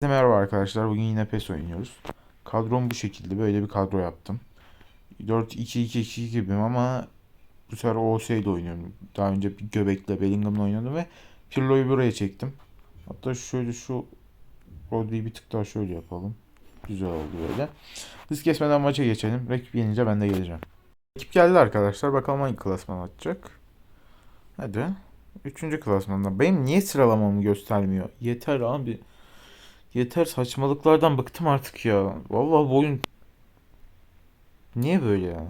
Herkese Merhaba arkadaşlar. Bugün yine PES oynuyoruz. Kadrom bu şekilde. Böyle bir kadro yaptım. 4-2-2-2 gibiyim ama bu sefer OS ile oynuyorum. Daha önce bir Göbek'le Bellingham'la oynadım ve Pirlo'yu buraya çektim. Hatta şöyle şu Rodri'yi bir tık daha şöyle yapalım. Güzel oldu böyle. Hız kesmeden maça geçelim. Rakip yenince ben de geleceğim. Rakip geldi arkadaşlar. Bakalım hangi klasman atacak. Hadi. Üçüncü klasmanda. Benim niye sıralamamı göstermiyor? Yeter abi. Yeter saçmalıklardan bıktım artık ya. Vallahi bu oyun niye böyle ya?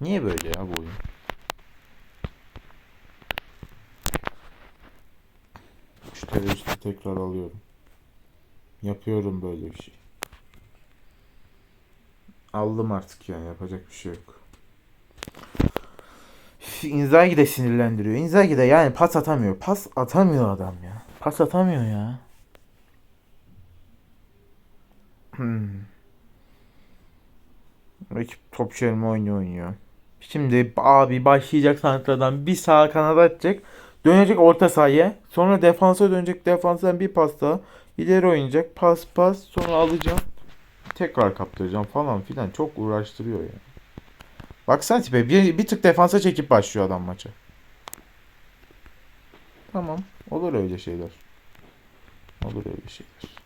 Niye böyle ya bu oyun? Şu teröristi tekrar alıyorum. Yapıyorum böyle bir şey. Aldım artık yani yapacak bir şey yok. Inzaghi de sinirlendiriyor. Inzaghi de yani pas atamıyor. Pas atamıyor adam ya. Pas atamıyor ya. Hmm. Rakip top çevirme oyunu oynuyor. Şimdi abi başlayacak santradan bir sağa kanada atacak. Dönecek orta sahaya. Sonra defansa dönecek. Defansdan bir pas daha. İleri oynayacak. Pas pas. Sonra alacağım. Tekrar kaptıracağım falan filan. Çok uğraştırıyor ya. Baksana tipe. Bir, bir tık defansa çekip başlıyor adam maça. Tamam. Olur öyle şeyler. Olur öyle şeyler.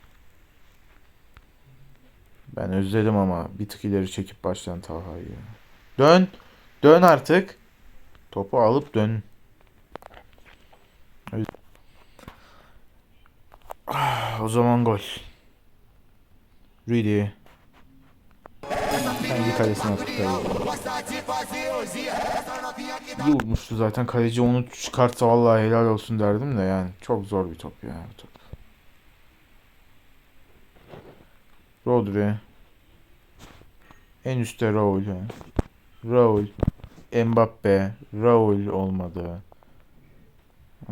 Ben özledim ama bir tık ileri çekip başlayan Talha'yı ya. Dön. Dön artık. Topu alıp dön. Ah, O zaman gol. Really. Kendi kalesine kaleyi. İyi vurmuştu zaten. Kaleci onu çıkartsa vallahi helal olsun derdim de yani. Çok zor bir top ya bu top. Rodri. En üstte Raul. Raul. Mbappe. Raul olmadı.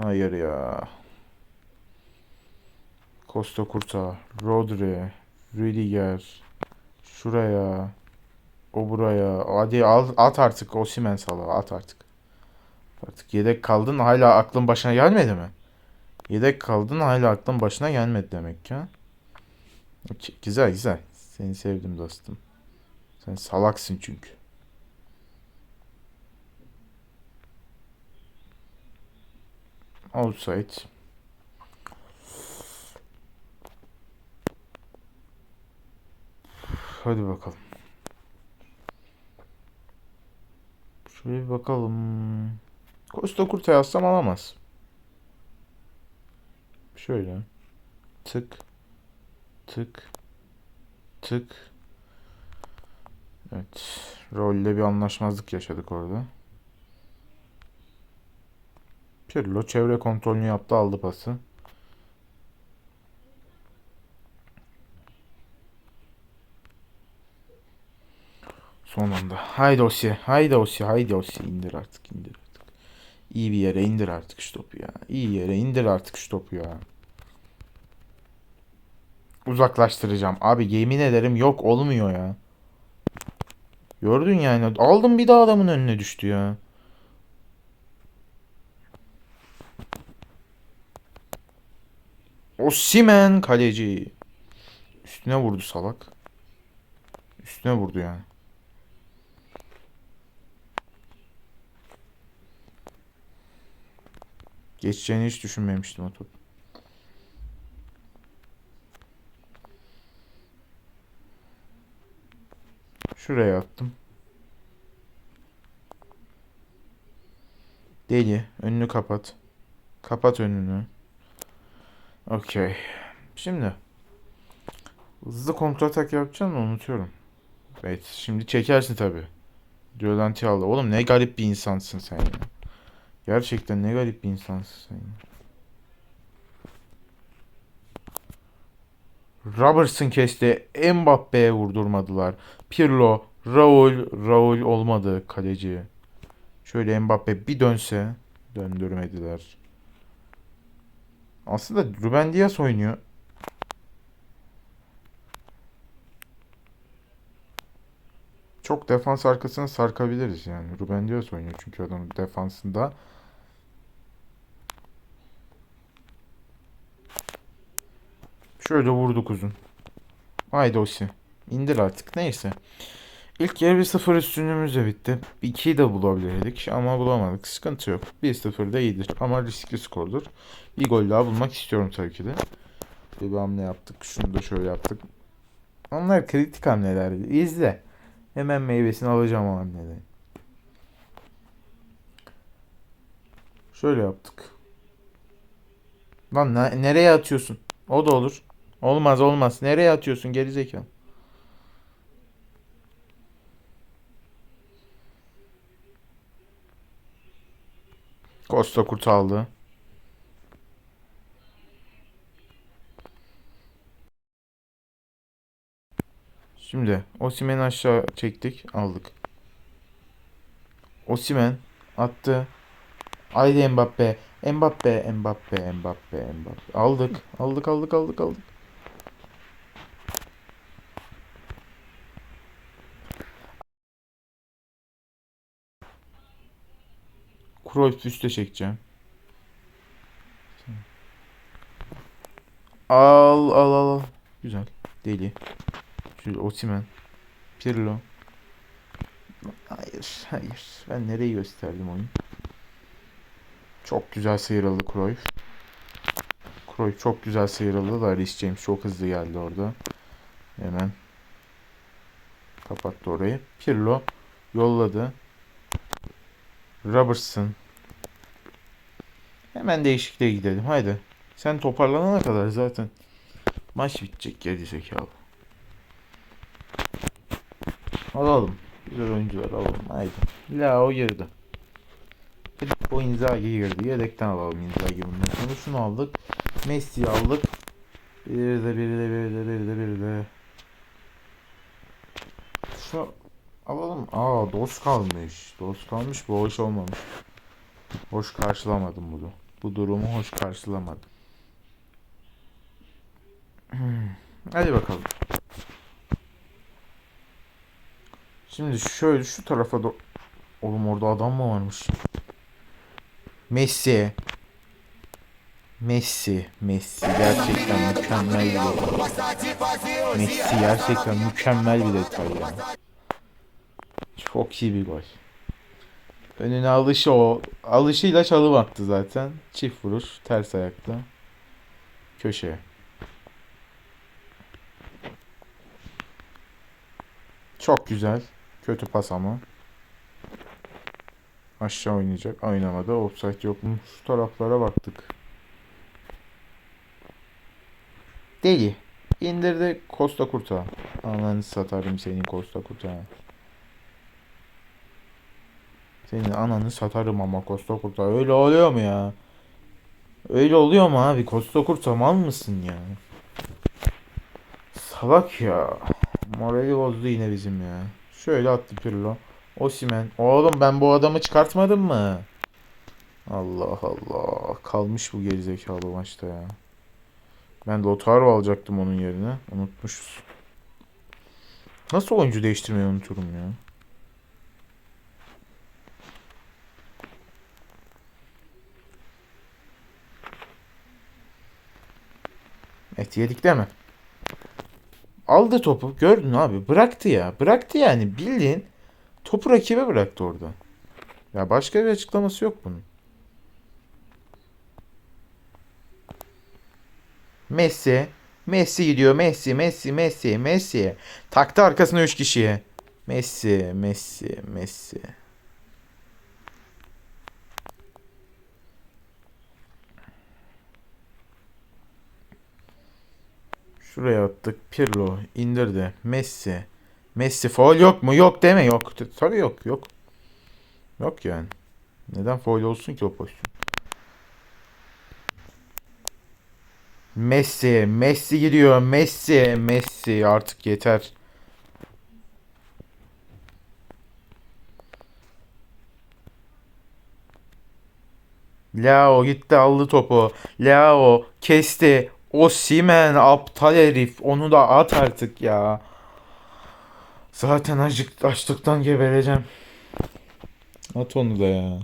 Hayır ya. Costa Curta. Rodri. Rüdiger. Şuraya. O buraya. Hadi al, at artık. Osimhen sala. At artık. Artık yedek kaldın. Hala aklın başına gelmedi mi? Yedek kaldın. Hala aklın başına gelmedi demek ki. ha? Güzel güzel. Seni sevdim dostum. Sen salaksın çünkü. Outside. Hadi bakalım. Şöyle bir bakalım. Costa Curta yazsam alamaz. Şöyle. Tık. Tık. Tık. Evet. Rolle bir anlaşmazlık yaşadık orada. Pirlo çevre kontrolünü yaptı aldı pası. Son anda. Haydi Osi. Haydi Osi. Haydi Osi. İndir artık. indir artık. İyi bir yere indir artık şu topu ya. İyi yere indir artık şu topu ya. Uzaklaştıracağım. Abi yemin ederim yok olmuyor ya. Gördün yani. Aldım bir daha adamın önüne düştü ya. Osimhen kaleci. Üstüne vurdu salak. Üstüne vurdu yani. Geçeceğini hiç düşünmemiştim o top. Şuraya attım. Deli. Önünü kapat. Kapat önünü. Okey. Şimdi. Hızlı kontratak yapacağım mı unutuyorum. Evet. Şimdi çekersin tabi. Diolanti aldı. Oğlum ne garip bir insansın sen. Gerçekten ne garip bir insansın sen. Robertson kesti. Mbappe'ye vurdurmadılar. Pirlo, Raul, Raul olmadı kaleci. Şöyle Mbappe bir dönse döndürmediler. Aslında Ruben Dias oynuyor. Çok defans arkasına sarkabiliriz yani. Ruben Dias oynuyor çünkü adamın defansında. Şöyle vurduk uzun. Haydi Osi. İndir artık. Neyse. İlk yarı 1-0 üstünlüğümüzle bitti. 2'yi de bulabilirdik ama bulamadık. Sıkıntı yok. 1-0 da iyidir ama riskli skordur. Bir gol daha bulmak istiyorum tabii ki de. Bir hamle yaptık. Şunu da şöyle yaptık. Onlar kritik hamleler. İzle. Hemen meyvesini alacağım o hamleleri. Şöyle yaptık. Lan ne- nereye atıyorsun? O da olur. Olmaz olmaz. Nereye atıyorsun gerizekalı? Costa kurt aldı. Şimdi Osimhen'i aşağı çektik, aldık. Osimhen attı. Haydi Mbappe. Mbappe, Mbappe, Mbappe, Mbappe. Aldık. Aldık, aldık, aldık, aldık. Cruyff üste çekeceğim. Al, al, al. Güzel. Deli. Şöyle Osimhen. Pirlo. Hayır, hayır. Ben nereyi gösterdim oyun? Çok güzel sıyrıldı Cruyff. Cruyff çok güzel sıyrıldı da Reece James çok hızlı geldi orada. Hemen kapattı orayı. Pirlo yolladı. Robertson. Hemen değişikliğe gidelim. Haydi. Sen toparlanana kadar zaten maç bitecek geri zekalı. Alalım. Güzel oyuncular alalım. Haydi. Lao girdi. Filippo Inzaghi girdi. Yedekten alalım Inzaghi bundan sonra. Şunu aldık. Messi'yi aldık. Bir de bir de bir de bir de bir de. Şu alalım. Aa dos kalmış. Dos kalmış. Bu hoş olmamış. Hoş karşılamadım bunu. Bu durumu hoş karşılamadım. Hmm. Hadi bakalım. Şimdi şöyle şu tarafa da... Oğlum orada adam mı varmış? Messi. Messi. Messi gerçekten mükemmel bir detay. Messi gerçekten mükemmel bir detay ya. Çok iyi bir gol. Önüne alışı o. Alışıyla çalım attı zaten. Çift vuruş. Ters ayakta. Köşeye. Çok güzel. Kötü pas ama. Aşağı oynayacak. Oynamadı. Offside yok mu? Şu taraflara baktık. Deli. İndirdi Costa Kurta. Ananı satarım senin Costa Kurta. Senin ananı satarım ama Costa Kurta. Öyle oluyor mu ya? Öyle oluyor mu abi? Costa Kurta mal mısın ya? Salak ya. Morali bozdu yine bizim ya. Şöyle attı Pirlo. Osimhen. Oğlum ben bu adamı çıkartmadım mı? Allah Allah. Kalmış bu gerizekalı maçta ya. Ben Lautaro alacaktım onun yerine. Unutmuşuz. Nasıl oyuncu değiştirmeyi unuturum ya? Et yedik değil mi? Aldı topu. Gördün abi. Bıraktı ya. Bıraktı yani. Bildiğin topu rakibe bıraktı orada. Ya başka bir açıklaması yok bunun. Messi. Messi gidiyor. Messi, Messi, Messi, Messi. Taktı arkasına 3 kişiye. Messi, Messi, Messi. Şuraya attık. Pirlo indirdi. Messi. Messi foul yok mu? Yok deme yok. Tabii yok yok. Yok yani. Neden foul olsun ki o pozisyon? Messi, Messi gidiyor. Messi, Messi artık yeter. Lao gitti aldı topu. Lao kesti. Osimhen aptal herif. Onu da at artık ya. Zaten acık açlıktan gebereceğim. At onu da ya.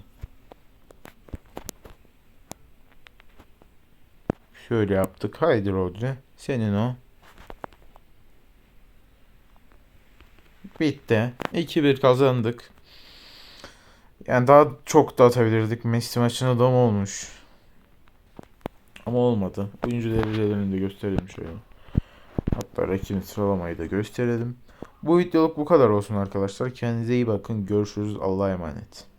Şöyle yaptık. Haydi Rodri. Senin o. Bitti. 2-1 kazandık. Yani daha çok da atabilirdik. Messi maçına da olmuş. Ama olmadı. Oyuncu derecelerini de gösterelim şöyle. Hatta rakibin sıralamayı da gösterelim. Bu videoluk bu kadar olsun arkadaşlar. Kendinize iyi bakın. Görüşürüz. Allah'a emanet.